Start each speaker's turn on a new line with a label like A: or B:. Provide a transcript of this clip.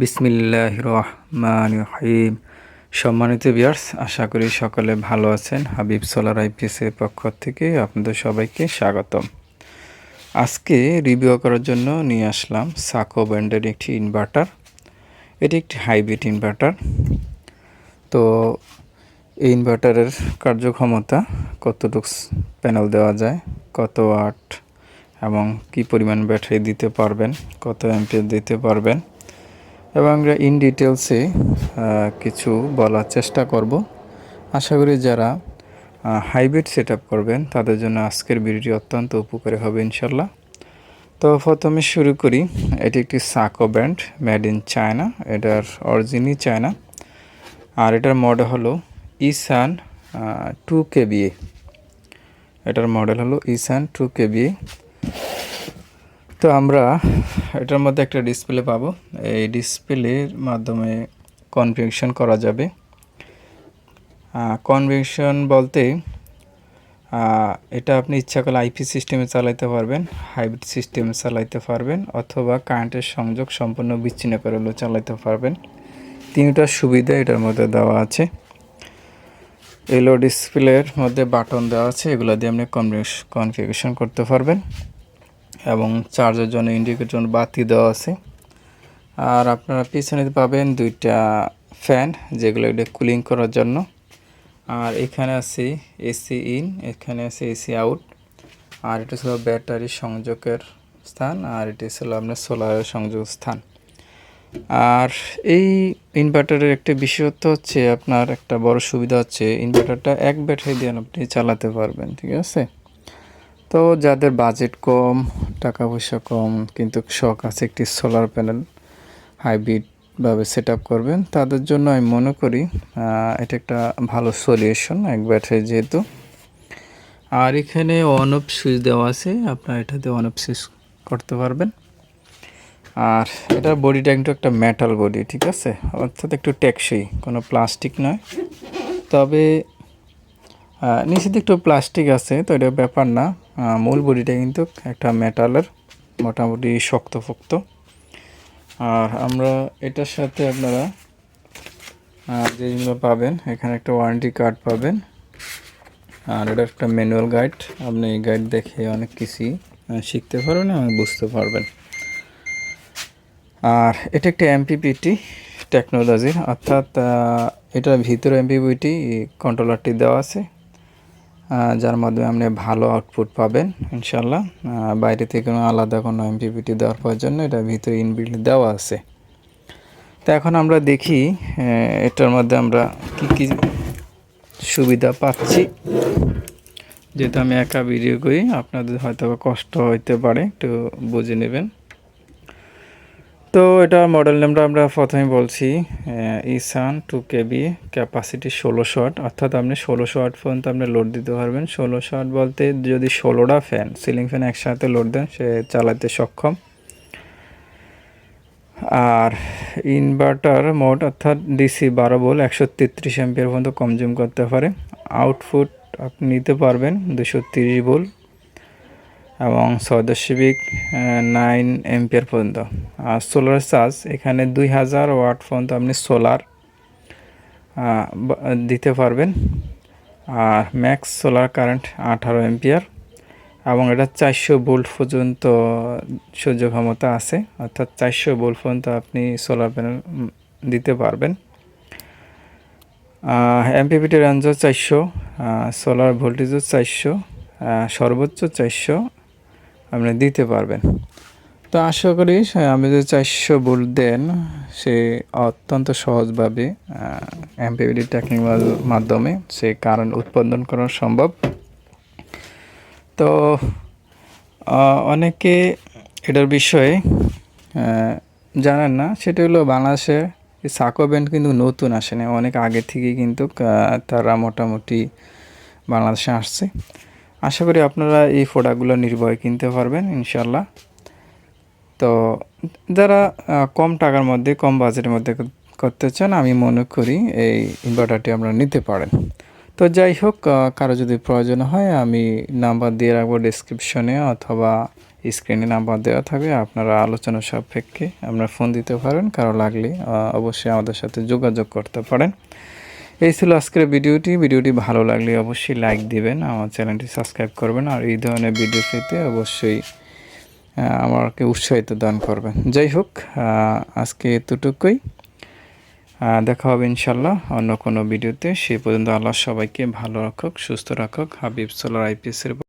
A: বিসমিল্লাহ রহমান রহিম সম্মানিত বিয়ার্স আশা করি সকলে ভালো আছেন। হাবিব সোলার আইপিএসের পক্ষ থেকে আপনাদের সবাইকে স্বাগতম। আজকে রিভিউ করার জন্য নিয়ে আসলাম সাকো ব্র্যান্ডের একটি ইনভার্টার এটি একটি হাইব্রিড ইনভার্টার তো এই ইনভার্টারের কার্যক্ষমতা কতটুকু প্যানেল দেওয়া যায়, কত ওয়াট এবং কি পরিমাণ ব্যাটারি দিতে পারবেন, কত অ্যাম্পিয়ার দিতে পারবেন এবং আমরা ইন ডিটেলসে কিছু বলার চেষ্টা করব। আশা করি যারা হাইব্রিড সেট করবেন, তাদের জন্য আজকের ভিডিওটি অত্যন্ত উপকারী হবে ইনশাল্লাহ তো প্রথমে শুরু করি, এটি একটি Sako brand made in China এটার অরিজিনই চায়না আর এটার মডেল হলো ইসান টু কেবিএ এটার মডেল হলো ইসান টু কেবিএ তো আমরা এটার মধ্যে একটা ডিসপ্লে পাবো। এই ডিসপ্লের মাধ্যমে কনফিউশন করা যাবে। কনভেকশন বলতে এটা আপনি ইচ্ছা করলে আইপি সিস্টেমে চালাইতে পারবেন হাইব্রিড সিস্টেমে চালাইতে পারবেন, অথবা কারেন্টের সংযোগ সম্পূর্ণ বিচ্ছিন্ন করে হলেও চালাইতে পারবেন। তিনটা সুবিধা এটার মধ্যে দেওয়া আছে। এলো ডিসপ্লের মধ্যে বাটন দেওয়া আছে, এগুলো দিয়ে আপনি কনফিগেশন করতে পারবেন। এবং চার্জের জন্য ইন্ডিকেটর বাতি দেওয়া আছে। আর আপনারা পিছনে পাবেন দুইটা ফ্যান, যেগুলো এটা কুলিং করার জন্য। আর এখানে আছে এসি ইন, এখানে আছে এসি আউট। আর এটা ছিল ব্যাটারি সংযোগের স্থান, আর এটি ছিল আপনার সোলারের সংযোগ স্থান। আর এই ইনভার্টারের একটা বিশেষত্ব হচ্ছে আপনার একটা বড় সুবিধা হচ্ছে, ইনভার্টারটা এক ব্যাটারি দিয়ে আপনি চালাতে পারবেন, ঠিক আছে? তো যাদের বাজেট কম টাকা পয়সা কম, কিন্তু শখ আছে একটি সোলার প্যানেল হাইব্রিডভাবে সেট আপ করবেন, তাদের জন্য আমি মনে করি এটা একটা ভালো সলিউশন এক ব্যাটারি যেহেতু। আর এখানে অন অফ সুইচ দেওয়া আছে, আপনার এটাতে অন অফ সুইচ করতে পারবেন। আর এটার বডিটা কিন্তু একটা মেটাল বডি ঠিক আছে? অর্থাৎ একটু টেকসই, কোনো প্লাস্টিক নয়। তবে নিচে একটু প্লাস্টিক আছে, তো এটা ব্যাপার না। মূল বডিটা কিন্তু একটা মেটালের মোটামুটি শক্ত শক্তপোক্ত। আর আমরা এটার সাথে আপনারা যে জিনিসগুলো পাবেন, এখানে একটা ওয়ারেন্টি কার্ড পাবেন। আর এটা একটা ম্যানুয়াল গাইড আপনি এই গাইড দেখে অনেক কিছুই শিখতে পারবেন এবং বুঝতে পারবেন। আর এটা একটা এমপিপিটি টেকনোলজির অর্থাৎ এটার ভিতরে এমপিপিটি কন্ট্রোলারটি দেওয়া আছে। যার মাধ্যমে আপনি ভালো আউটপুট পাবেন ইনশাল্লাহ বাইরে থেকে কোনো আলাদা কোনো এমপিপিটি দেওয়ার প্রয়োজন এটা ভিতরে ইনবিল্ড দেওয়া আছে। তো এখন আমরা দেখি এটার মধ্যে আমরা কি কি সুবিধা পাচ্ছি। যেহেতু আমি একা ভিডিও করি, আপনাদের হয়তো কষ্ট হইতে পারে, একটু বুঝে নেবেন। তো এটা মডেল নামটা আমরা প্রথমে বলছি ইসান টু কেবি ক্যাপাসিটি ষোলো শট অর্থাৎ আপনি ষোলোশো ওয়াট পর্যন্ত আপনি লোড দিতে পারবেন। ষোলোশো ওয়াট বলতে যদি ষোলোটা ফ্যান সিলিং ফ্যান একসাথে লোড দেন, সে চালাতে সক্ষম। আর ইনভার্টার মোড অর্থাৎ ডিসি বারো বল একশো তেত্রিশ এমপিয়ার পর্যন্ত কনজিউম করতে পারে। আউটপুট আপনি নিতে পারবেন দুশো তিরিশ বোল এবং ছয় দশমিক নাইন এমপিয়ার পর্যন্ত। আর সোলার চার্জ এখানে দুই হাজার ওয়াট পর্যন্ত আপনি সোলার দিতে পারবেন। আর ম্যাক্স সোলার কারেন্ট আঠারো এমপিয়ার এবং এটা চারশো বোল্ট পর্যন্ত সহ্য ক্ষমতা আছে, অর্থাৎ চারশো বোল্ট পর্যন্ত আপনি সোলার প্যানেল দিতে পারবেন। এমপিপিটি রেঞ্জও চারশো সোলার ভোল্টেজও চারশো সর্বোচ্চ চারশো আপনি দিতে পারবেন। তো আশা করি আমি যে চারশো বোল্ট দেন, সে অত্যন্ত সহজভাবে এমপিবিডি টেকনিক্যাল মাধ্যমে সে কারেন্ট উৎপাদন করা সম্ভব। তো অনেকে এটার বিষয়ে জানেন না, সেটা হলো বাংলাদেশে সাকো ব্যান্ড কিন্তু নতুন আসেনি। অনেক আগে থেকেই কিন্তু তারা মোটামুটি বাংলাদেশে আসছে। আশা করি আপনারা এই প্রোডাক্টগুলো নির্ভয়ে কিনতে পারবেন ইনশাল্লাহ তো যারা কম টাকার মধ্যে, কম বাজেটের মধ্যে করতে চান, আমি মনে করি এই ইনভার্টারটি আপনারা নিতে পারেন। তো যাই হোক কারও যদি প্রয়োজন হয়, আমি নাম্বার দিয়ে রাখব ডিসক্রিপশনে অথবা স্ক্রিনে নাম্বার দেওয়া থাকবে। আপনারা আলোচনা সাপেক্ষে আপনারা ফোন দিতে পারেন। কারও লাগলে অবশ্যই আমাদের সাথে যোগাযোগ করতে পারেন। এই ছিল আজকের ভিডিওটি। ভিডিওটি ভালো লাগলে অবশ্যই লাইক দিবেন, আমার চ্যানেলটি সাবস্ক্রাইব করবেন, আর এই ধরনের ভিডিও পেতে অবশ্যই আমাকে উৎসাহিত দান করবেন। যাই হোক আজকে এতটুকুই। দেখা হবে ইনশাল্লাহ অন্য কোনো ভিডিওতে। সেই পর্যন্ত আল্লাহ সবাইকে ভালো রাখুক, সুস্থ রাখুক। হাবিব সোলার আইপিএসের